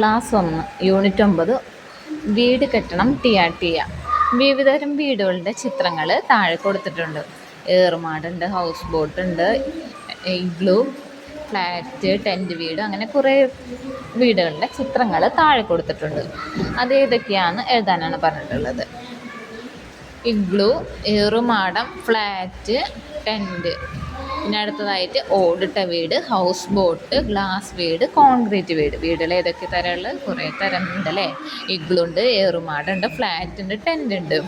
Class ഒന്ന് unit ഒമ്പത് വീട് കെട്ടണം ടിയ ടിയ വിവിധതരം വീടുകളുടെ ചിത്രങ്ങൾ താഴെ കൊടുത്തിട്ടുണ്ട്. ഏറുമാടുണ്ട് ഹൗസ് ബോട്ടുണ്ട് ഇഗ്ലൂ ഫ്ലാറ്റ് ടെന്റ് വീട് അങ്ങനെ കുറേ വീടുകളുടെ ചിത്രങ്ങൾ താഴെ കൊടുത്തിട്ടുണ്ട്. അത് ഏതൊക്കെയാണെന്ന് എഴുതാനാണ് പറഞ്ഞിട്ടുള്ളത്. ഇഗ്ലൂ ഏറുമാടം ഫ്ലാറ്റ് ടെന്റ് പിന്നെ അടുത്തതായിട്ട് ഓടിട്ട വീട് ഹൗസ് ബോട്ട് ഗ്ലാസ് വീട് കോൺക്രീറ്റ് വീട്. വീടുകൾ ഏതൊക്കെ തരമുള്ള? കുറേ തരം ഉണ്ടല്ലേ അല്ലേ? ഉണ്ട് ഏറുമാടുണ്ട് ഫ്ലാറ്റ് ഉണ്ട് ടെന്റ് ഉണ്ട്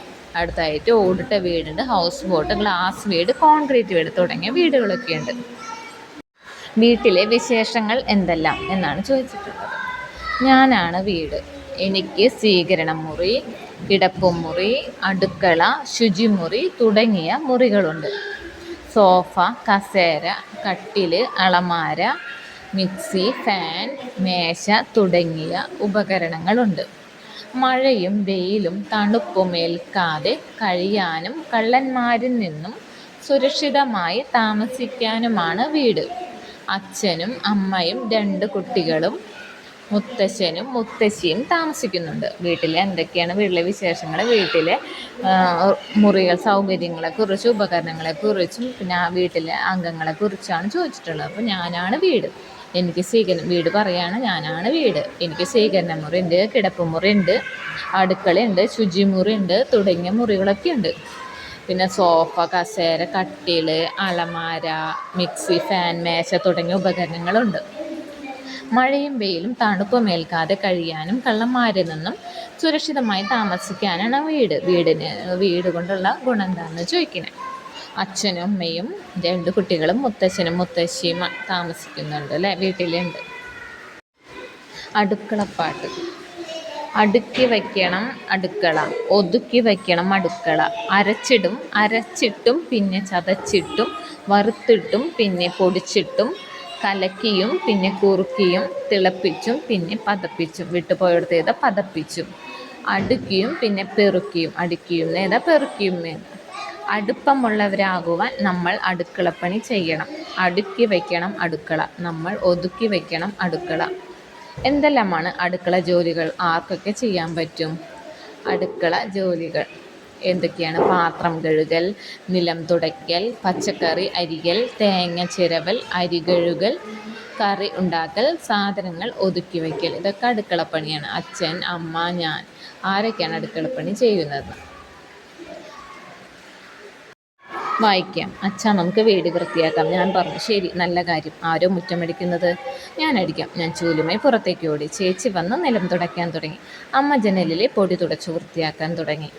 അടുത്തായിട്ട് ഓടിട്ട വീടുണ്ട് ഹൗസ് ബോട്ട് ഗ്ലാസ് വീട് കോൺക്രീറ്റ് വീട് തുടങ്ങിയ വീടുകളൊക്കെ ഉണ്ട് വീട്ടിലെ വിശേഷങ്ങൾ എന്തെല്ലാം എന്നാണ് ചോദിച്ചിട്ടുള്ളത്. ഞാനാണ് വീട്. എനിക്ക് സ്വീകരണ മുറി കിടപ്പുമുറി അടുക്കള ശുചിമുറി തുടങ്ങിയ മുറികളുണ്ട്. സോഫ കസേര കട്ടിൽ അളമാര മിക്സി ഫാൻ മേശ തുടങ്ങിയ ഉപകരണങ്ങളുണ്ട്. മഴയും വെയിലും തണുപ്പും ഏൽക്കാതെ കഴിയാനും കള്ളന്മാരിൽ നിന്നും സുരക്ഷിതമായി താമസിക്കാനുമാണ് വീട്. അച്ഛനും അമ്മയും രണ്ട് കുട്ടികളും മുത്തശ്ശനും മുത്തശ്ശിയും താമസിക്കുന്നുണ്ട്. വീട്ടിലെ എന്തൊക്കെയാണ് വീട്ടിലെ വിശേഷങ്ങൾ വീട്ടിലെ മുറികൾ സൗകര്യങ്ങളെക്കുറിച്ചും ഉപകരണങ്ങളെക്കുറിച്ചും പിന്നെ വീട്ടിലെ അംഗങ്ങളെക്കുറിച്ചാണ് ചോദിച്ചിട്ടുള്ളത്. അപ്പോൾ ഞാനാണ് വീട്. എനിക്ക് സ്വീകരണം വീട് പറയാണ് ഞാനാണ് വീട്. എനിക്ക് സ്വീകരണ മുറി ഉണ്ട് കിടപ്പുമുറി ഉണ്ട് അടുക്കളയുണ്ട് ശുചിമുറി ഉണ്ട് തുടങ്ങിയ മുറികളൊക്കെ ഉണ്ട് പിന്നെ സോഫ കസേര കട്ടിൽ അലമാര മിക്സി ഫാൻ മേശ തുടങ്ങിയ ഉപകരണങ്ങളുണ്ട്. മഴയും വെയിലും തണുപ്പുമേൽക്കാതെ കഴിയാനും കള്ളന്മാരിൽ നിന്നും സുരക്ഷിതമായി താമസിക്കാനാണ് വീട്. വീടിന് വീട് കൊണ്ടുള്ള ഗുണം എന്താണെന്ന് ചോദിക്കുന്നത് അച്ഛനും അമ്മയും രണ്ട് കുട്ടികളും മുത്തച്ഛനും മുത്തശ്ശിയും താമസിക്കുന്നുണ്ട് അല്ലേ? വീട്ടിലുണ്ട്. അടുക്കളപ്പാട്ട് അടുക്കി വയ്ക്കണം അടുക്കള. ഒതുക്കി വയ്ക്കണം അടുക്കള. അരച്ചിടും അരച്ചിട്ടും പിന്നെ ചതച്ചിട്ടും വറുത്തിട്ടും പിന്നെ പൊടിച്ചിട്ടും കലക്കിയും പിന്നെ കുറുക്കിയും തിളപ്പിച്ചും പിന്നെ പതപ്പിച്ചും. വിട്ടുപോയെടുത്ത് ചെയ്ത പതപ്പിച്ചും. അടുക്കിയും പിന്നെ പെറുക്കിയും. അടുക്കിയും നേതാ പെറുക്കിയും നേത അടുപ്പമുള്ളവരാകുവാൻ നമ്മൾ അടുക്കളപ്പണി ചെയ്യണം. അടുക്കി വയ്ക്കണം അടുക്കള. നമ്മൾ ഒതുക്കി വയ്ക്കണം അടുക്കള. എന്തെല്ലാമാണ് അടുക്കള ജോലികൾ? ആർക്കൊക്കെ ചെയ്യാൻ പറ്റും? അടുക്കള ജോലികൾ. എന്തൊക്കെയാണ്? പാത്രം കഴുകൽ നിലം തുടയ്ക്കൽ പച്ചക്കറി അരികൽ തേങ്ങ ചിരവൽ അരി കഴുകൽ കറി ഉണ്ടാക്കൽ സാധനങ്ങൾ ഒതുക്കി വയ്ക്കൽ ഇതൊക്കെ അടുക്കളപ്പണിയാണ് അച്ഛൻ അമ്മ ഞാൻ. ആരൊക്കെയാണ് അടുക്കളപ്പണി ചെയ്യുന്നത്? വായിക്കാം. അച്ഛാ നമുക്ക് വീട് വൃത്തിയാക്കാം. ഞാൻ പറഞ്ഞു. ശരി നല്ല കാര്യം. ആരോ മുറ്റമടിക്കുന്നത്. ഞാൻ അടിക്കാം. ഞാൻ ചൂലുമായി പുറത്തേക്ക് ഓടി. ചേച്ചി വന്ന് നിലം തുടയ്ക്കാൻ തുടങ്ങി. അമ്മ ജനലിലെ പൊടി തുടച്ചു വൃത്തിയാക്കാൻ തുടങ്ങി.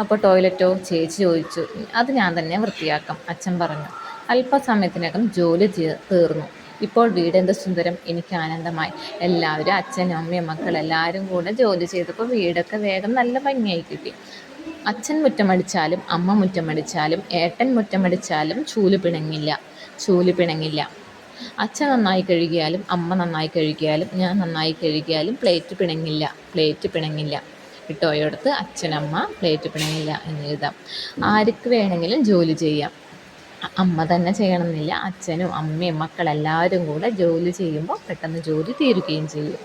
അപ്പോൾ ടോയ്ലറ്റോ ചേച്ചി ചോദിച്ചു അത് ഞാൻ തന്നെ വൃത്തിയാക്കാം അച്ഛൻ പറഞ്ഞു. അല്പസമയത്തിനകം ജോലി തീർന്നു. ഇപ്പോൾ വീട് എന്ത് സുന്ദരം എനിക്ക് ആനന്ദമായി. എല്ലാവരും അച്ഛനും അമ്മയും മക്കൾ എല്ലാവരും കൂടെ ജോലി ചെയ്തപ്പോൾ വീടൊക്കെ വേഗം നല്ല ഭംഗിയായി കിട്ടി. അച്ഛൻ മുറ്റമടിച്ചാലും അമ്മ മുറ്റമടിച്ചാലും ഏട്ടൻ മുറ്റമടിച്ചാലും ചൂൽ പിണങ്ങില്ല ചൂൽ പിണങ്ങില്ല. അച്ഛൻ നന്നായി കഴുകിയാലും അമ്മ നന്നായി കഴുകിയാലും ഞാൻ നന്നായി കഴുകിയാലും പ്ലേറ്റ് പിണങ്ങില്ല പ്ലേറ്റ് പിണങ്ങില്ല. ഇട്ടോയെടുത്ത് അച്ഛനമ്മ പ്ലേറ്റ് പിണങ്ങില്ല എന്ന് എഴുതാം. ആർക്ക് വേണമെങ്കിലും ജോലി ചെയ്യാം. അമ്മ തന്നെ ചെയ്യണമെന്നില്ല. അച്ഛനും അമ്മയും മക്കളെല്ലാവരും കൂടെ ജോലി ചെയ്യുമ്പോൾ പെട്ടെന്ന് ജോലി തീരുകയും ചെയ്യും.